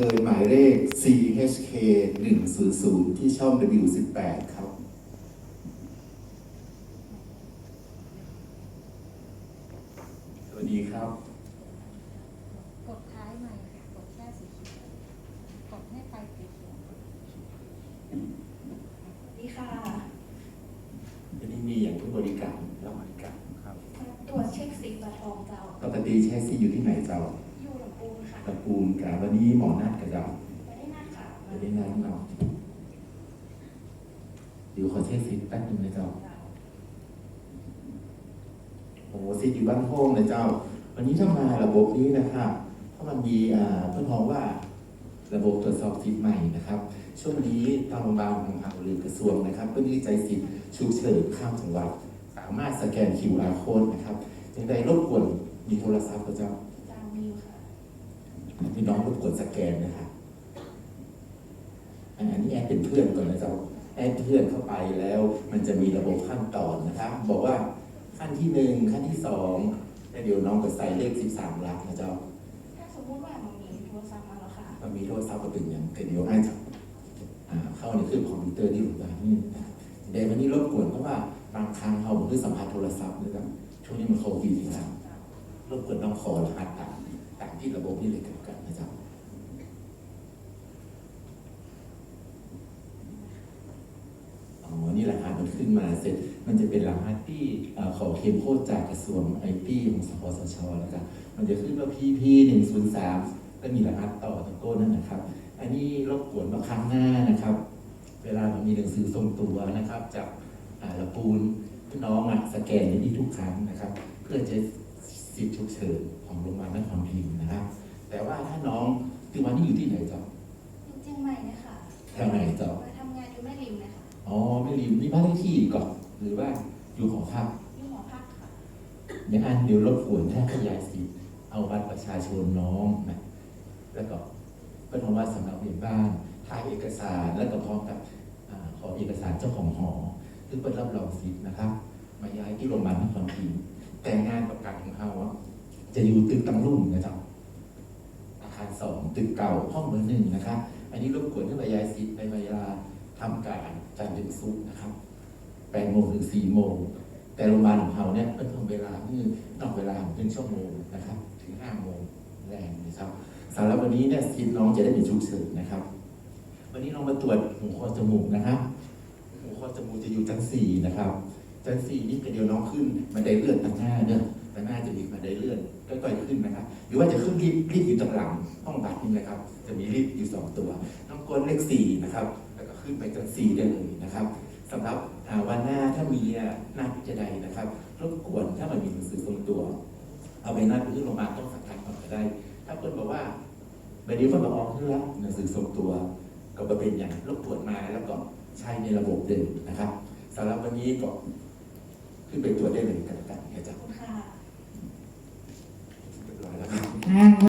ชิญหมายเลข CHK 100 ที่ช่อง W18 ครับ สวัสดีครับ กดท้ายใหม่ค่ะกดแค่สีเขียวกดให้ไปสีเขียวสวัสดีค่ะวันนี้มีอย่างผู้บริการรับบริการครับมาตรวจเช็คสีประทองเจ้าปกติใช้ซีอยู่ที่ไหนเจ้าอยู่ลำปูน ค่ะตะปูมิกับวันนี้หมอนัดกับเจ้าไม่ได้นัดค่ะไม่ได้นัดเนาะเดี๋ยวขอเช็คซีแป๊บนึงนะเจ้าเจ้าโอ้โหซีอยู่บ้านโฮงนะเจ้า วันนี้ถ้ามาระบบนี้นะครับเพราะมันมีอ่าเพื่อนพ้องว่าระบบตรวจสอบสิทธิ์ใหม่นะครับ ช่วงนี้ทางบาลของทางหรือกระทรวงนะครับ เพื่อวิจัยสิทธิ์ฉุกเฉินข้ามจังหวัด สามารถสแกน QR code นะครับจึงได้รบกวนมีโทรศัพท์พระเจ้า พี่น้องรบกวนสแกนนะครับอันนี้แอดเป็นเพื่อนก่อนนะเจ้าแอดเพื่อนเข้าไปแล้ว มันจะมีระบบขั้นตอนนะครับบอกว่าขั้นที่หนึ่งขั้นที่สองแล้วเดี๋ยวน้องก็ใส่เลข13หลักนะเจ้าถ้าสมมติว่ามันมีโทรศัพท์มาแล้วค่ะมันมีโทรศัพท์ก็เป็นอย่างเดียวให้จับอ่าเข้าในเครื่องคอมพิวเตอร์ที่โรงพยาบาลนี่นะครับเดี๋ยววันนี้รบกวนเพราะว่าบางครั้งเขาเพื่อสัมผัสโทรศัพท์นะครับช่วงนี้มันโควิดนะครับเจ้ารบกวนต้องขอรหัสตาม ตามที่ระบบนี่เลยกันกันนะครับ อ๋อ นี่รหัสมันขึ้นมาเสร็จ มันจะเป็นรหัสที่เอ่อขอเคมโคดจากกระทรวงไอทีของสปสชนะครับมันจะขึ้นว่า PP หนึ่งศูนย์สามก็มีรหัสต่อตะโก้นั่นนะครับ อันนี้รบกวนมาครั้งหน้านะครับ เวลามันมีหนังสือส่งตัวนะครับจากอ่าละปูนพี่น้องอะสแกนอย่างนี้ทุกครั้งนะครับ เพื่อจะ สิทธิฉุกเฉินของโรงพยาบาลนครพิงค์นะครับ แต่ว่าถ้าน้องที่วันนี้อยู่ที่ไหนจ๊ะอยู่เชียงใหม่เนะคะแถวไหนจ๊ะมาทำงานอยู่แม่ริมนะคะอ๋อไม่รีบนี่บ้านเลขที่ก่อนหรือว่าอยู่หอพักอยู่หอพักค่ะเดี๋ยวอันเดี๋ยวรบกวนถ้าขยายสิทธิ์เอาบัตรประชาชนน้องนะแล้วก็เป็นของว่าสำหรับเรียนบ้านถ่ายเอกสารแล้วก็พร้อมกับอาขอเอกสารเจ้าของหอซึ่งเป็นรับรองสิทธิ์นะครับ มาย้ายที่โรงพยาบาลนครพิงค์ แต่งานประกันของเขาจะอยู่ตึกตังรุ่งนะจ๊ะอาคารสองตึกเก่าห้องเบอร์หนึ่งนะครับอันนี้รบกวนให้มาย้ายสิทธิ์ในเวลาทำการจันทร์ถึงศุกร์นะครับแปดโมงถึงสี่โมงแต่โรงพยาบาลของเขาเนี่ยเป็นทำเวลาคือนอกเวลาเป็นชั่วโมงนะครับ ถึงห้าโมงแรงนะครับสำหรับวันนี้เนี่ยสิทธิ์น้องจะได้เป็นฉุกเฉินนะครับ วันนี้เรามาตรวจหูคอจมูกนะครับหูคอจมูกจะอยู่ชั้นสี่นะครับ ชั้นสี่นี่กระเดียวน้องขึ้นบันได้เลื่อนทางหน้าเนี่ยทางหน้าจะมีบันได้เลื่อนค่อยๆขึ้นนะครับ หรือว่าจะขึ้นรีบรีบอยู่ตรงหลังห้องบัตรนี่นะครับ จะมีรีบอยู่สองตัว น้องกดเลขสี่นะครับ แล้วก็ขึ้นไปชั้นสี่ได้เลยนะครับสำหรับวันหน้าถ้ามีนัดจะใดนะครับรบกวนถ้ามันมีหนังสือส่งตัว เอาไปนัดไปที่โรงพยาบาลต้องสังกัดก่อนก็ได้ ถ้าคนบอกว่าใบนี้คนบอกออกเรื่อหนังสือส่งตัว ก็เป็นอย่างรบกวนมาแล้วก็ใช้ในระบบเดิมนะครับสำหรับวันนี้ก็ ขึ้นไปตรวจได้เลยกันแล้วกันนะขจ๊ะอบคุณค่ะเรียบร้อยแล้วครับทาง